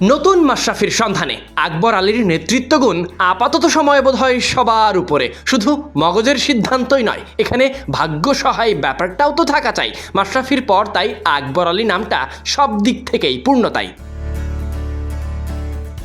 নতুন মাশরাফির সন্ধানে আকবর আলীর নেতৃত্বগুণ আপাতত সময় বোধ হয় সবার উপরে। শুধু মগজের সিদ্ধান্তই নয়, এখানে ভাগ্য সহায় ব্যাপারটাও তো থাকা চাই। মাশরাফির পর তাই আকবর আলী নামটা সব দিক থেকেই পূর্ণতাই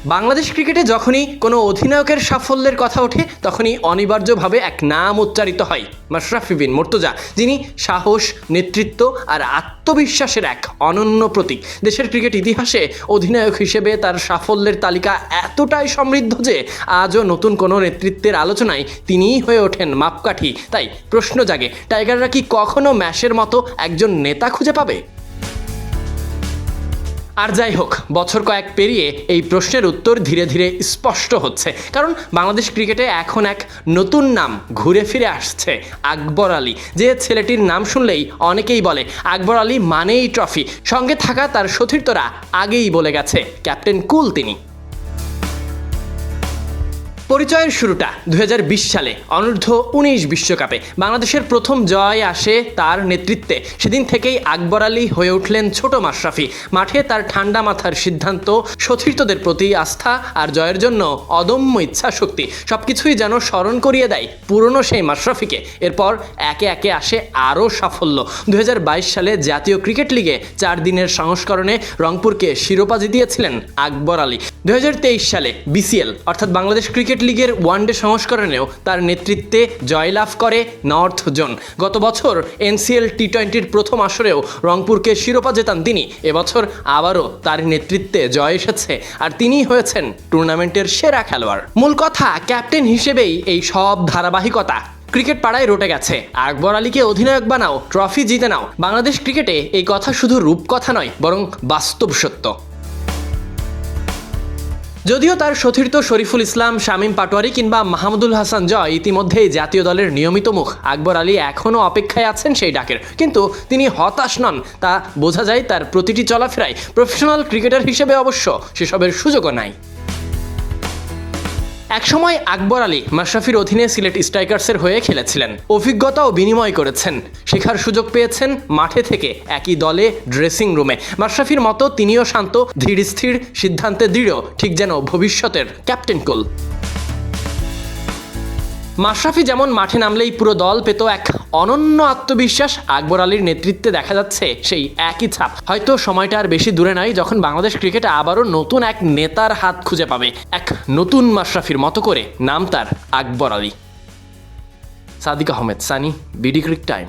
বাংলাদেশ ক্রিকেটে যখনই কোনো অধিনায়কের সাফল্যের কথা ওঠে, তখনই অনিবার্যভাবে এক নাম উচ্চারিত হয়। মাশরাফি বিন মুর্তজা, যিনি সাহস, নেতৃত্ব আর আত্মবিশ্বাসের এক অনন্য প্রতীক। দেশের ক্রিকেট ইতিহাসে অধিনায়ক হিসেবে তার সাফল্যের তালিকা এতটাই সমৃদ্ধ যে, আজও নতুন কোনো নেতৃত্বের আলোচনায় তিনিই হয়ে ওঠেন মাপকাঠি। তাই প্রশ্ন জাগে, টাইগাররা কি কখনো ম্যাশের মতো একজন নেতা খুঁজে পাবে? আর যাই হোক, বছর কয়েক পেরিয়ে এই প্রশ্নের উত্তর ধীরে ধীরে স্পষ্ট হচ্ছে। কারণ বাংলাদেশ ক্রিকেটে এখন এক নতুন নাম ঘুরে ফিরে আসছে, আকবর আলী। যে ছেলেটির নাম শুনলেই অনেকেই বলে, আকবর আলী মানেই ট্রফি। সঙ্গে থাকা তার সতীর্থরা আগেই বলে গেছে, ক্যাপ্টেন কুল তিনি। পরিচয়ের শুরুটা দু হাজার বিশ সালে অনূর্ধ্ব উনিশ বিশ্বকাপে। বাংলাদেশের প্রথম জয় আসে তার নেতৃত্বে। সেদিন থেকেই আকবর আলী হয়ে উঠলেন ছোট মাশরাফি। মাঠে তার ঠান্ডা মাথার সিদ্ধান্ত, সতীর্থদের প্রতি আস্থা আর জয়ের জন্য অদম্য ইচ্ছা শক্তি সবকিছুই যেন স্মরণ করিয়ে দেয় পুরনো সেই মাশরাফিকে। এরপর একে একে আসে আরও সাফল্য। দু হাজার বাইশ সালে জাতীয় ক্রিকেট লিগে চার দিনের সংস্করণে রংপুরকে শিরোপা জিতিয়েছিলেন আকবর আলী। দু হাজার তেইশ সালে বিসিএল অর্থাৎ বাংলাদেশ ক্রিকেট লিগের ওয়ানডে সংস্করণেও তার নেতৃত্বে জয়লাভ করে নর্থ জোন গত বছর এনসিএল টি টোয়েন্টির প্রথম আসরেও রংপুরকে শিরোপা জেতান তিনি। এবছর আবারও তার নেতৃত্বে জয় এসেছে আর তিনিই হয়েছেন টুর্নামেন্টের সেরা খেলোয়াড়। মূল কথা, ক্যাপ্টেন হিসেবেই এই সব ধারাবাহিকতা। ক্রিকেট পাড়ায় রটে গেছে। আকবর আলীকে অধিনায়ক বানাও, ট্রফি জিতে নাও। বাংলাদেশ ক্রিকেটে এই কথা শুধু রূপকথা নয়, বরং বাস্তব সত্য। যদিও তার সতীর্থ শরীফুল ইসলাম, শামীম পাটোয়ারি কিংবা মাহমুদুল হাসান জয় ইতিমধ্যেই জাতীয় দলের নিয়মিত মুখ। আকবর আলী এখনও অপেক্ষায় আছেন সেই ডাকের। কিন্তু তিনি হতাশ নন। তা বোঝা যায় তার প্রতিটি চলাফেরায়। প্রফেশনাল ক্রিকেটার হিসেবে অবশ্য সেসবের সুযোগও নাই। একসময় আকবর আলী মাশরাফির অধীনে সিলেট স্ট্রাইকার্সের হয়ে খেলেছিলেন। অভিজ্ঞতাও বিনিময় করেছেন। শেখার সুযোগ পেয়েছেন মাঠে থেকে একই দলে ড্রেসিং রুমে। মাশরাফির মতো তিনিও শান্ত, ধীর স্থির, সিদ্ধান্তে দৃঢ়, ঠিক যেন ভবিষ্যতের ক্যাপ্টেন কুল। মাশরাফি যেমন মাঠে নামলেই পুরো দল পেত এক অনন্য আত্মবিশ্বাস আকবর আলীর নেতৃত্বে দেখা যাচ্ছে সেই একই ছাপ। হয়তো সময়টা আর বেশি দূরে নাই যখন বাংলাদেশ ক্রিকেট আবারও নতুন এক নেতার হাত খুঁজে পাবে, এক নতুন মাশরাফির মতো করে। নাম তার Akbar Ali. Sadiq Ahmed, Sunny, BD cric time.